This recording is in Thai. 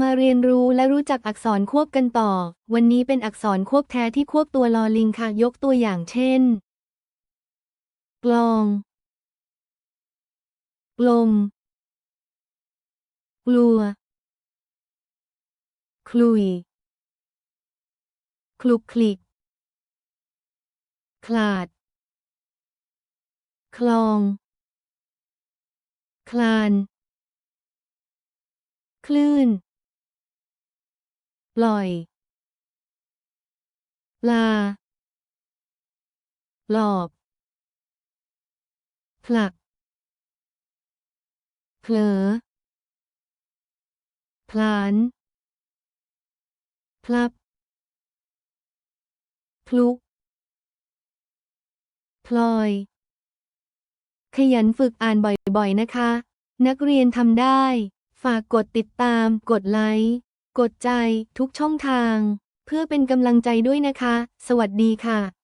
มาเรียนรู้และรู้จักอักษรควบกันต่อ วันนี้เป็นอักษรควบแท้ที่ควบตัวลอลิงค่ะ ยกตัวอย่างเช่น กลอง กลม กลัว คลุย คลุกคลิก คลาด คลอง คลาน คลื่น ปล่อย ลา หลอบผลัก เผลอ พลาน พลับ พลุก พลอย ขยันฝึกอ่านบ่อยๆนะคะ นักเรียนทำได้ ฝากกดติดตาม กดไลค์ กดใจทุกช่องทาง เพื่อเป็นกำลังใจด้วยนะคะ สวัสดีค่ะ